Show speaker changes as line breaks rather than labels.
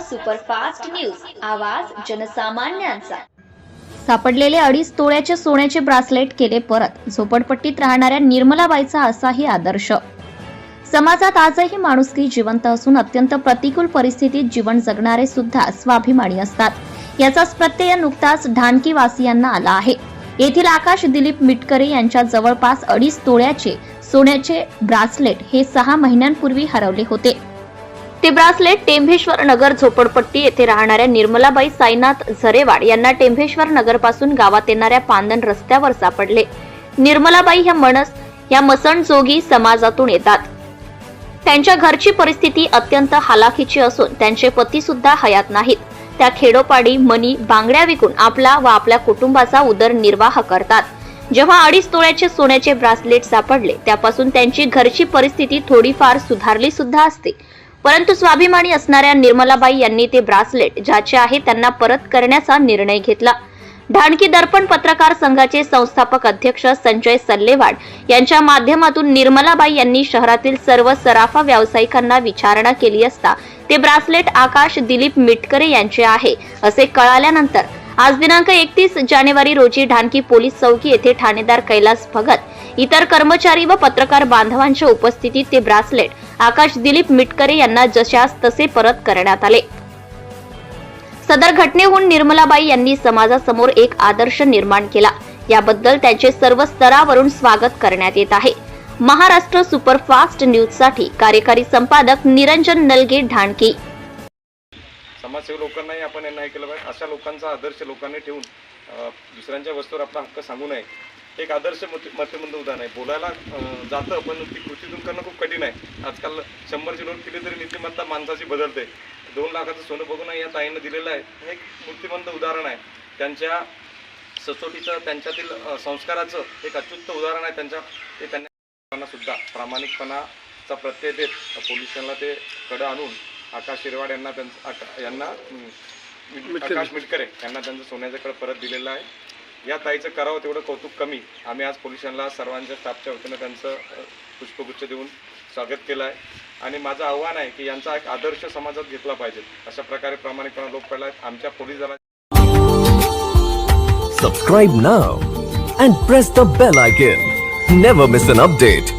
Superfast news. आवाज जनसामान्यांचा.
सापडलेले अडीच तोळ्याचे सोन्याचे ब्रासलेट केले परत. झोपडपट्टीत राहणाऱ्या निर्मलाबाईचा असाही आदर्श. समाजात आजही माणुसकी जिवंत असून अत्यंत प्रतिकूल परिस्थितीत जीवन जगणारे सुद्धा स्वाभिमानी असतात. याचाच प्रत्यय नुकताच ढानकी वासियांना आला आहे. येथील आकाश दिलीप मिटकरे यांच्या जवळपास अडीच तोळ्याचे सोन्याचे ब्रासलेट हे सहा महिन्यांपूर्वी हरवले होते. ते ब्रासलेट टेंभेश्वर नगर झोपडपट्टी येथे राहणाऱ्या निर्मलाबाई साईनाथ झरेवाड यांना टेंभेश्वर नगरपासून गावात येणाऱ्या पांदन रस्त्यावर सापडले. निर्मलाबाई ह्या मनस या मसणजोगी समाजातून येतात. त्यांच्या घरची परिस्थिती अत्यंत हालाखीची असून त्यांचे पती सुद्धा हयात नाहीत. त्या खेडोपाडी मनी बांगड्या विकून आपला व आपल्या कुटुंबाचा उदरनिर्वाह करतात. जेव्हा अडीच तोळ्याचे सोन्याचे ब्रासलेट सापडले त्यापासून त्यांची घरची परिस्थिती थोडीफार सुधारली सुद्धा असते. परंतु स्वाभिमानी असणाऱ्या निर्मलाबाई यांनी ते ब्रासलेट ज्याचे आहे त्यांना परत करण्याचा निर्णय घेतला. ढाणकी दर्पण पत्रकार संघाचे संस्थापक अध्यक्ष संजय सल्लेवाड यांच्या माध्यमातून निर्मलाबाई यांनी शहरातील सर्व सराफा व्यावसायिकांना विचारणा केली असता ते ब्रासलेट आकाश दिलीप मिटकरे यांचे आहे असे कळाल्यानंतर आज दिनांक एकतीस जानेवारी रोजी ढाणकी पोलीस चौकी येथे ठाणेदार कैलास भगत इतर कर्मचारी व पत्रकार बांधवांच्या उपस्थितीत ते ब्रासलेट आकाश दिलीप मिटकरे यांना जशास तसे परत करण्यात आले. सदर घटनेहून निर्मलाबाई यांनी समाजासमोर एक आदर्श निर्माण केला. याबद्दल त्यांचे सर्व स्तरावरून स्वागत करण्यात येत आहे. महाराष्ट्र सुपरफास्ट न्यूजसाठी कार्यकारी संपादक निरंजन नलगे ढाणकी.
समाजसेवी लोकांनाही आपण यांना ऐकलं पाहिजे. अशा लोकांचा आदर्श लोकांनी ठेवून दुसऱ्यांच्या वस्तूवर आपला हक्क सांगू नये. एक आदर्श मत मत्यमंद उदाहरण आहे. बोलायला जातं पण ती कृतीतून करणं खूप कठीण आहे. आजकाल शंभरची नोट केली तरी नीतिमत्ता माणसाची बदलते. दोन लाखाचं सोनं बघून या ताईनं दिलेलं आहे. हे एक मूर्तिमंत उदाहरण आहे. त्यांच्या सचोटीचं त्यांच्यातील संस्काराचं एक अच्युत उदाहरण आहे. त्यांच्या ते त्यांना सुद्धा प्रामाणिकपणाचा प्रत्यय देत पोलिसांना ते कडं आणून आकाश शिरवाड यांना त्यांचं यांना आकाश मिटकरे यांना त्यांचं सोन्याचं कड परत दिलेलं आहे. या ताईचं करावं तेवढं कौतुक कमी. आम्ही आज पोलिसांना सर्वांच्या स्टाफच्या वतीनं त्यांचं पुष्पगुच्छ देऊन स्वागत केलं आहे आणि माझं आव्हान आहे की यांचा एक आदर्श समाजात घेतला पाहिजे. अशा प्रकारे प्रामाणिकपणा लोक पडला आमच्या पोलीस दला
subscribe now and press the bell icon never miss an update